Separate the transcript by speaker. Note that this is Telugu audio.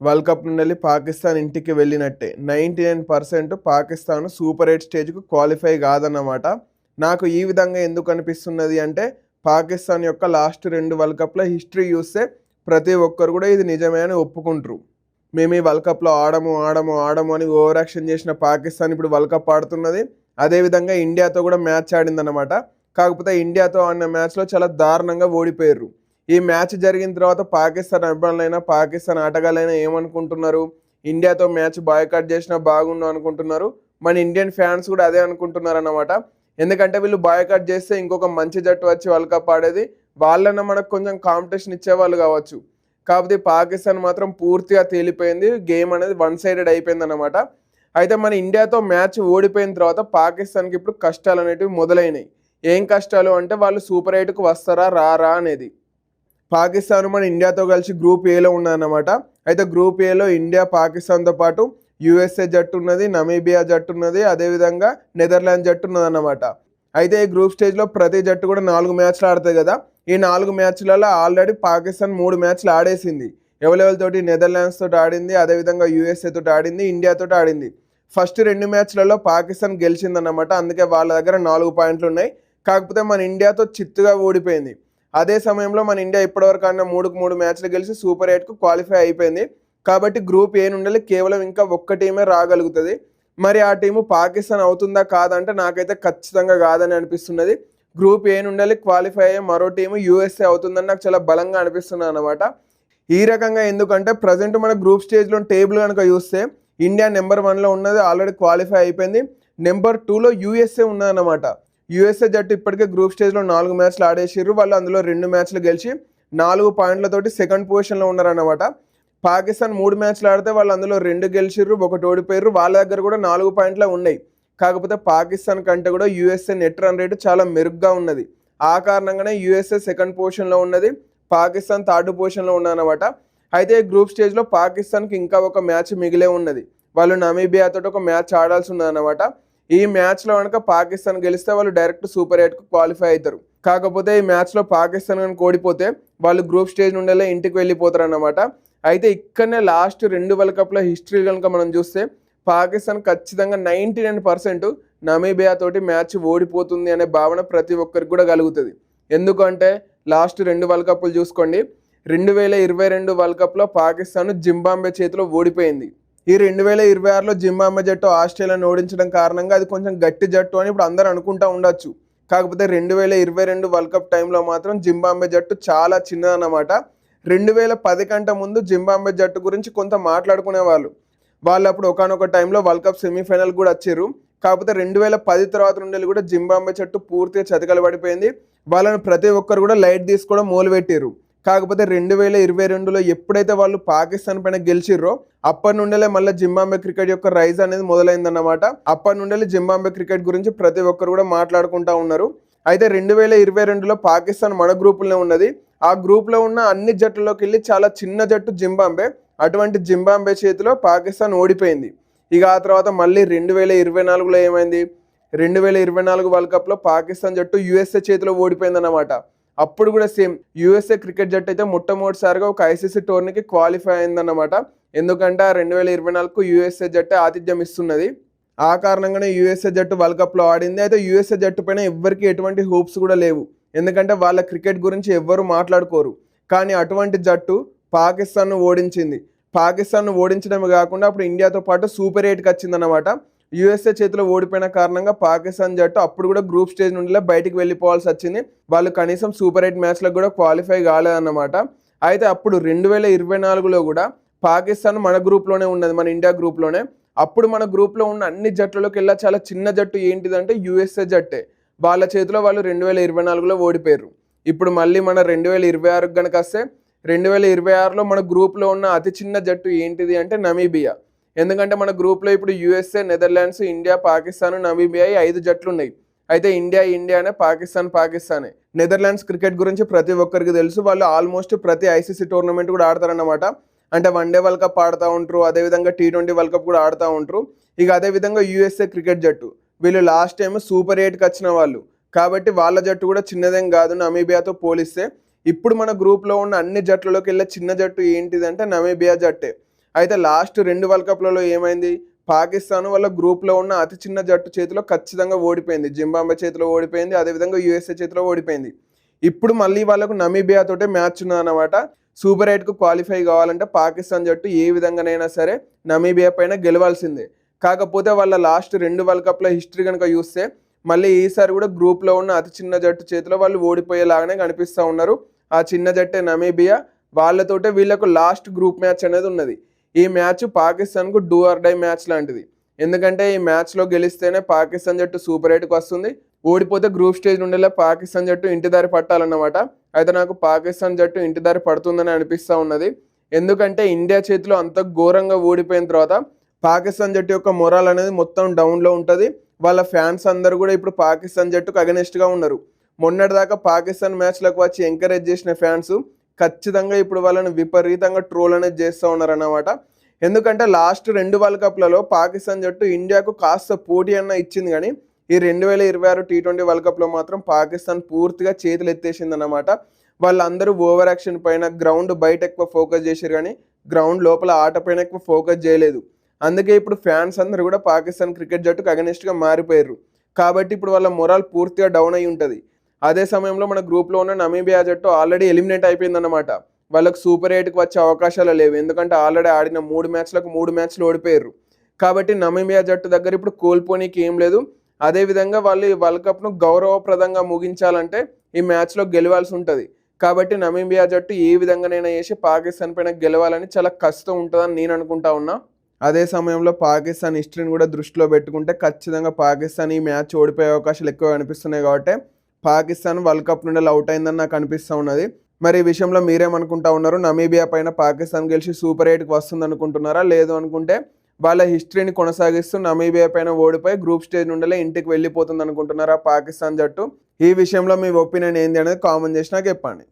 Speaker 1: వరల్డ్ కప్ నుండి వెళ్ళి పాకిస్తాన్ ఇంటికి వెళ్ళినట్టే. Ninety nine percent Pakistan super eight స్టేజ్కు qualify కాదన్నమాట. నాకు ఈ విధంగా ఎందుకు అనిపిస్తున్నది అంటే పాకిస్తాన్ యొక్క లాస్ట్ రెండు వరల్డ్ కప్ల హిస్టరీ చూస్తే ప్రతి ఒక్కరు కూడా ఇది నిజమే అని ఒప్పుకుంటారు. మేము ఈ వరల్డ్ కప్లో ఆడము ఆడము ఆడము అని ఓవర్ యాక్షన్ చేసిన పాకిస్తాన్ ఇప్పుడు వరల్డ్ కప్ ఆడుతున్నది. అదేవిధంగా ఇండియాతో కూడా మ్యాచ్ ఆడిందన్నమాట. కాకపోతే ఇండియాతో ఆడిన మ్యాచ్లో చాలా దారుణంగా ఓడిపోయారు ఈ మ్యాచ్ జరిగిన తర్వాత పాకిస్తాన్ అభిమానులైనా పాకిస్తాన్ ఆటగాళ్ళైనా ఏమనుకుంటున్నారు? ఇండియాతో మ్యాచ్ బాయ్కాట్ చేసినా బాగుండు అనుకుంటున్నారు? మన ఇండియన్ ఫ్యాన్స్ కూడా అదే అనుకుంటున్నారు అన్నమాట ఎందుకంటే వీళ్ళు బాయ్కాట్ చేస్తే ఇంకొక మంచి జట్టు వచ్చి వరల్డ్ కప్ ఆడేది. వాళ్ళన్న మనకు కొంచెం కాంపిటీషన్ ఇచ్చేవాళ్ళు కావచ్చు. కాకపోతే పాకిస్తాన్ మాత్రం పూర్తిగా తేలిపోయింది. గేమ్ అనేది వన్ సైడెడ్ అయిపోయింది అనమాట అయితే మన ఇండియాతో మ్యాచ్ ఓడిపోయిన తర్వాత పాకిస్తాన్కి ఇప్పుడు కష్టాలు అనేటివి మొదలైనవి ఏం కష్టాలు అంటే వాళ్ళు సూపర్ ఎయిట్కు వస్తారా రారా అనేది. పాకిస్తాన్ మన ఇండియాతో కలిసి గ్రూప్ ఏలో ఉన్నదన్నమాట. అయితే గ్రూప్ ఏలో ఇండియా పాకిస్తాన్తో పాటు యుఎస్ఏ జట్టు ఉన్నది నమీబియా జట్టు ఉన్నది అదేవిధంగా నెదర్లాండ్ జట్టు ఉన్నదన్నమాట. అయితే ఈ గ్రూప్ స్టేజ్లో ప్రతి జట్టు కూడా నాలుగు మ్యాచ్లు ఆడుతాయి కదా. ఈ నాలుగు మ్యాచ్లలో ఆల్రెడీ పాకిస్తాన్ మూడు మ్యాచ్లు ఆడేసింది. ఎవరెవరితోటి నెదర్లాండ్స్ తోటి ఆడింది అదేవిధంగా యూఎస్ఏ తోటి ఆడింది ఇండియాతో ఆడింది. ఫస్ట్ రెండు మ్యాచ్లలో పాకిస్తాన్ గెలిచిందన్నమాట. అందుకే వాళ్ళ దగ్గర నాలుగు పాయింట్లు ఉన్నాయి. కాకపోతే మన ఇండియాతో చిత్తుగా ఓడిపోయింది. అదే సమయంలో మన ఇండియా ఇప్పటివరకు ఆడిన మూడుకు మూడు మ్యాచ్లు గెలిచి సూపర్ ఎయిట్కు క్వాలిఫై అయిపోయింది. కాబట్టి గ్రూప్ ఏ నుండి కేవలం ఇంకా ఒక్క టీమే రాగలుగుతుంది. మరి ఆ టీము పాకిస్తాన్ అవుతుందా కాదంటే నాకైతే ఖచ్చితంగా కాదని అనిపిస్తున్నది. గ్రూప్ ఏ నుండి క్వాలిఫై అయ్యే మరో టీము యూఎస్ఏ అవుతుందని నాకు చాలా బలంగా అనిపిస్తుంది అనమాట ఈ రకంగా ఎందుకంటే ప్రజెంట్ మన గ్రూప్ స్టేజ్లో టేబుల్ కనుక చూస్తే ఇండియా నెంబర్ వన్లో ఉన్నది ఆల్రెడీ క్వాలిఫై అయిపోయింది. నెంబర్ టూలో యూఎస్ఏ ఉన్నదన్నమాట. యూఎస్ఏ జట్టు ఇప్పటికే గ్రూప్ స్టేజ్లో నాలుగు మ్యాచ్లు ఆడేసారు వాళ్ళు అందులో రెండు మ్యాచ్లు గెలిచి నాలుగు పాయింట్లతోటి సెకండ్ పొజిషన్లో ఉన్నారన్నమాట. పాకిస్తాన్ మూడు మ్యాచ్లు ఆడితే వాళ్ళు అందులో రెండు గెలిచిర్రు ఒకటి ఓడిపోయారు వాళ్ళ దగ్గర కూడా నాలుగు పాయింట్లే ఉన్నాయి. కాకపోతే పాకిస్తాన్ కంటే కూడా యూఎస్ఏ నెట్ రన్ రేటు చాలా మెరుగ్గా ఉన్నది. ఆ కారణంగానే యూఎస్ఏ సెకండ్ పొజిషన్లో ఉన్నది. పాకిస్తాన్ థర్డ్ పొజిషన్లో ఉన్నదన్నమాట అయితే గ్రూప్ స్టేజ్లో పాకిస్తాన్కి ఇంకా ఒక మ్యాచ్ మిగిలే ఉన్నది. వాళ్ళు నమీబియాతో ఒక మ్యాచ్ ఆడాల్సి ఉన్నదన్నమాట. ఈ మ్యాచ్లో కనుక పాకిస్తాన్ గెలిస్తే వాళ్ళు డైరెక్ట్ సూపర్ ఎయిట్కు క్వాలిఫై అవుతారు. కాకపోతే ఈ మ్యాచ్లో పాకిస్తాన్ కనుక ఓడిపోతే వాళ్ళు గ్రూప్ స్టేజ్ నుండేలా ఇంటికి వెళ్ళిపోతారు అన్నమాట అయితే ఇక్కడనే లాస్ట్ రెండు వరల్డ్ కప్ల హిస్టరీ కనుక మనం చూస్తే పాకిస్తాన్ ఖచ్చితంగా నైంటీ నైన్ పర్సెంట్ నమీబియా తోటి మ్యాచ్ ఓడిపోతుంది అనే భావన ప్రతి ఒక్కరికి కూడా కలుగుతుంది. ఎందుకంటే లాస్ట్ రెండు వరల్డ్ కప్లు చూసుకోండి. రెండు వేల ఇరవై రెండు వరల్డ్ కప్లో పాకిస్తాన్ జింబాంబే చేతిలో ఓడిపోయింది. ఈ రెండు వేల ఇరవై ఆరులో జింబాంబే జట్టు ఆస్ట్రేలియాను ఓడించడం కారణంగా అది కొంచెం గట్టి జట్టు అని ఇప్పుడు అందరూ అనుకుంటా ఉండొచ్చు. కాకపోతే రెండు వేల ఇరవై రెండు వరల్డ్ కప్ టైంలో మాత్రం జింబాంబే జట్టు చాలా చిన్నదన్నమాట. రెండు వేల పది కంటే ముందు జింబాంబే జట్టు గురించి కొంత మాట్లాడుకునేవాళ్ళు. వాళ్ళు అప్పుడు ఒకనొక టైంలో వరల్డ్ కప్ సెమీఫైనల్ కూడా వచ్చారు. కాకపోతే రెండు వేల పది తర్వాత నుండి కూడా జింబాంబే జట్టు పూర్తిగా చతికలు పడిపోయింది వాళ్ళని ప్రతి ఒక్కరు కూడా లైట్ తీసుకోవడం మొదలుపెట్టారు. కాకపోతే రెండు వేల ఇరవై రెండులో ఎప్పుడైతే వాళ్ళు పాకిస్తాన్ పైన గెలిచిర్రో అప్పటి నుండేలే మళ్ళీ జింబాంబే క్రికెట్ యొక్క రైజ్ అనేది మొదలైందన్నమాట. అప్పటి నుండి జింబాంబే క్రికెట్ గురించి ప్రతి ఒక్కరు కూడా మాట్లాడుకుంటా ఉన్నారు. అయితే రెండు వేల ఇరవై రెండులో పాకిస్తాన్ మన గ్రూపులోనే ఉన్నది. ఆ గ్రూప్లో ఉన్న అన్ని జట్లలోకి వెళ్ళి చాలా చిన్న జట్టు జింబాంబే అటువంటి జింబాంబే చేతిలో పాకిస్తాన్ ఓడిపోయింది. ఇక ఆ తర్వాత మళ్ళీ రెండు వేల ఇరవై నాలుగులో ఏమైంది? రెండు వేల ఇరవై నాలుగు వరల్డ్ కప్లో పాకిస్తాన్ జట్టు యూఎస్ఏ చేతిలో ఓడిపోయిందన్నమాట. అప్పుడు కూడా సేమ్ యూఎస్ఏ క్రికెట్ జట్టు అయితే మొట్టమొదటిసారిగా ఒక ఐసీసీ టోర్నీకి క్వాలిఫై అయిందన్నమాట. ఎందుకంటే ఆ రెండు వేల ఇరవై నాలుగుకు యూఎస్ఏ జట్టు ఆతిథ్యం ఇస్తున్నది. ఆ కారణంగానే యూఎస్ఏ జట్టు వరల్డ్ కప్లో ఆడింది. అయితే యూఎస్ఏ జట్టు పైన ఎవ్వరికి ఎటువంటి హోప్స్ కూడా లేవు. ఎందుకంటే వాళ్ళ క్రికెట్ గురించి ఎవ్వరూ మాట్లాడుకోరు. కానీ అటువంటి జట్టు పాకిస్తాన్ను ఓడించింది. పాకిస్తాన్ను ఓడించడమే కాకుండా అప్పుడు ఇండియాతో పాటు సూపర్ ఎయిట్కి వచ్చిందన్నమాట. యూఎస్ఏ చేతిలో ఓడిపోయిన కారణంగా పాకిస్తాన్ జట్టు అప్పుడు కూడా గ్రూప్ స్టేజ్ నుండి బయటికి వెళ్ళిపోవాల్సి వచ్చింది. వాళ్ళు కనీసం సూపర్ ఎయిట్ మ్యాచ్లకు కూడా క్వాలిఫై కాలేదన్నమాట. అయితే అప్పుడు రెండు వేల ఇరవై నాలుగులో కూడా పాకిస్తాన్ మన గ్రూప్లోనే ఉన్నది మన ఇండియా గ్రూప్లోనే. అప్పుడు మన గ్రూప్లో ఉన్న అన్ని జట్లలోకి వెళ్ళా చాలా చిన్న జట్టు ఏంటిదంటే యూఎస్ఏ జట్టే. వాళ్ళ చేతిలో వాళ్ళు రెండు వేల ఇరవై నాలుగులో ఓడిపోయారు. ఇప్పుడు మళ్ళీ మన రెండు వేల ఇరవై ఆరుకు కనుక వస్తే రెండు వేల ఇరవై ఆరులో మన గ్రూప్లో ఉన్న అతి చిన్న జట్టు ఏంటిది అంటే నమీబియా. ఎందుకంటే మన గ్రూప్లో ఇప్పుడు USA Netherlands India Pakistan Namibia ఐదు జట్లు ఉన్నాయి అయితే ఇండియా ఇండియానే పాకిస్తాన్ పాకిస్తానే. నెదర్లాండ్స్ క్రికెట్ గురించి ప్రతి ఒక్కరికి తెలుసు. వాళ్ళు ఆల్మోస్ట్ ప్రతి ఐసీసీ టోర్నమెంట్ కూడా ఆడతారన్నమాట. అంటే వన్ డే వరల్డ్ కప్ ఆడుతూ ఉంటారు అదేవిధంగా టీ ట్వంటీ వరల్డ్ కప్ కూడా ఆడుతూ ఉంటారు. ఇక అదేవిధంగా యూఎస్ఏ క్రికెట్ జట్టు. వీళ్ళు లాస్ట్ టైం సూపర్ ఎయిట్కి వచ్చిన వాళ్ళు. కాబట్టి వాళ్ళ జట్టు కూడా చిన్నదేం కాదు నమీబియాతో పోలిస్తే. ఇప్పుడు మన గ్రూప్లో ఉన్న అన్ని జట్లలోకి వెళ్ళే చిన్న జట్టు ఏంటిదంటే నమీబియా జట్టే. అయితే లాస్ట్ రెండు వరల్డ్ కప్లలో ఏమైంది? పాకిస్తాన్ వాళ్ళ గ్రూప్లో ఉన్న అతి చిన్న జట్టు చేతిలో ఖచ్చితంగా ఓడిపోయింది. జింబాంబే చేతిలో ఓడిపోయింది. అదేవిధంగా యూఎస్ఏ చేతిలో ఓడిపోయింది. ఇప్పుడు మళ్ళీ వాళ్ళకు నమీబియా తోటే మ్యాచ్ ఉన్నదన్నమాట సూపర్ ఎయిట్కు క్వాలిఫై కావాలంటే పాకిస్తాన్ జట్టు ఏ విధంగానైనా సరే నమీబియా పైన గెలవాల్సిందే. కాకపోతే వాళ్ళ లాస్ట్ రెండు వరల్డ్ కప్ల హిస్టరీ కనుక చూస్తే మళ్ళీ ఈసారి కూడా గ్రూప్లో ఉన్న అతి చిన్న జట్టు చేతిలో వాళ్ళు ఓడిపోయేలాగానే కనిపిస్తూ ఉన్నారు. ఆ చిన్న జట్టే నమీబియా. వాళ్ళతోటే వీళ్ళకు లాస్ట్ గ్రూప్ మ్యాచ్ అనేది ఉన్నది. ఈ మ్యాచ్ పాకిస్తాన్కు డూ ఆర్ డై మ్యాచ్ లాంటిది. ఎందుకంటే ఈ మ్యాచ్లో గెలిస్తేనే పాకిస్తాన్ జట్టు సూపర్ ఎయిట్కి వస్తుంది. ఓడిపోతే గ్రూప్ స్టేజ్ నుండిలా పాకిస్తాన్ జట్టు ఇంటి దారి పట్టాలన్నమాట. అయితే నాకు పాకిస్తాన్ జట్టు ఇంటి దారి పడుతుందని అనిపిస్తూ ఉన్నది. ఎందుకంటే ఇండియా చేతిలో అంత ఘోరంగా ఓడిపోయిన తర్వాత పాకిస్తాన్ జట్టు యొక్క మొరాల్ అనేది మొత్తం డౌన్లో ఉంటుంది. వాళ్ళ ఫ్యాన్స్ అందరూ కూడా ఇప్పుడు పాకిస్తాన్ జట్టుకు అగనెస్ట్గా ఉన్నారు. మొన్నటిదాకా పాకిస్తాన్ మ్యాచ్లకు వచ్చి ఎంకరేజ్ చేసిన ఫ్యాన్స్ ఖచ్చితంగా ఇప్పుడు వాళ్ళని విపరీతంగా ట్రోల్ అనేది చేస్తూ ఉన్నారన్నమాట. ఎందుకంటే లాస్ట్ రెండు వరల్డ్ కప్లలో పాకిస్తాన్ జట్టు ఇండియాకు కాస్త పోటీ అన్న ఇచ్చింది కానీ ఈ రెండు వేల ఇరవై ఆరు టీ ట్వంటీ వరల్డ్ కప్లో మాత్రం పాకిస్తాన్ పూర్తిగా చేతులు ఎత్తేసింది అన్నమాట వాళ్ళందరూ ఓవర్ యాక్షన్ పైన గ్రౌండ్ బయట ఎక్కువ ఫోకస్ చేశారు కానీ గ్రౌండ్ లోపల ఆట పైన ఎక్కువ ఫోకస్ చేయలేదు. అందుకే ఇప్పుడు ఫ్యాన్స్ అందరూ కూడా పాకిస్తాన్ క్రికెట్ జట్టుకు అగనిస్ట్గా మారిపోయారు. కాబట్టి ఇప్పుడు వాళ్ళ మొరాల్ పూర్తిగా డౌన్ అయి ఉంటుంది. అదే సమయంలో మన గ్రూప్లో ఉన్న నమీబియా జట్టు ఆల్రెడీ ఎలిమినేట్ అయిపోయిందన్నమాట. వాళ్ళకు సూపర్ ఎయిట్కి వచ్చే అవకాశాలు లేవు. ఎందుకంటే ఆల్రెడీ ఆడిన మూడు మ్యాచ్లకు మూడు మ్యాచ్లు ఓడిపోయారు. కాబట్టి నమీబియా జట్టు దగ్గర ఇప్పుడు కోల్పోనీకి ఏం లేదు. అదేవిధంగా వాళ్ళు ఈ వరల్డ్ కప్ను గౌరవప్రదంగా ముగించాలంటే ఈ మ్యాచ్లో గెలవాల్సి ఉంటుంది. కాబట్టి నమీబియా జట్టు ఏ విధంగానైనా చేసి పాకిస్తాన్ పైన గెలవాలని చాలా కష్టం ఉంటుందని నేను అనుకుంటా ఉన్నా. అదే సమయంలో పాకిస్తాన్ హిస్టరీని కూడా దృష్టిలో పెట్టుకుంటే ఖచ్చితంగా పాకిస్తాన్ ఈ మ్యాచ్ ఓడిపోయే అవకాశాలు ఎక్కువ కనిపిస్తున్నాయి కాబట్టి పాకిస్తాన్ వరల్డ్ కప్ నుండి అవుట్ అయిందని నాకు అనిపిస్తూ ఉన్నది. మరి ఈ విషయంలో మీరేమనుకుంటా ఉన్నారు? నమీబియా పైన పాకిస్తాన్ గెలిచి సూపర్ ఎయిట్కి వస్తుంది అనుకుంటున్నారా? లేదు అనుకుంటే వాళ్ళ హిస్టరీని కొనసాగిస్తూ నమీబియా పైన ఓడిపోయి గ్రూప్ స్టేజ్ నుండి ఇంటికి వెళ్ళిపోతుంది అనుకుంటున్నారా పాకిస్తాన్ జట్టు? ఈ విషయంలో మీ ఒపీనియన్ ఏంది అనేది కామెంట్ చేసి నాకు చెప్పండి.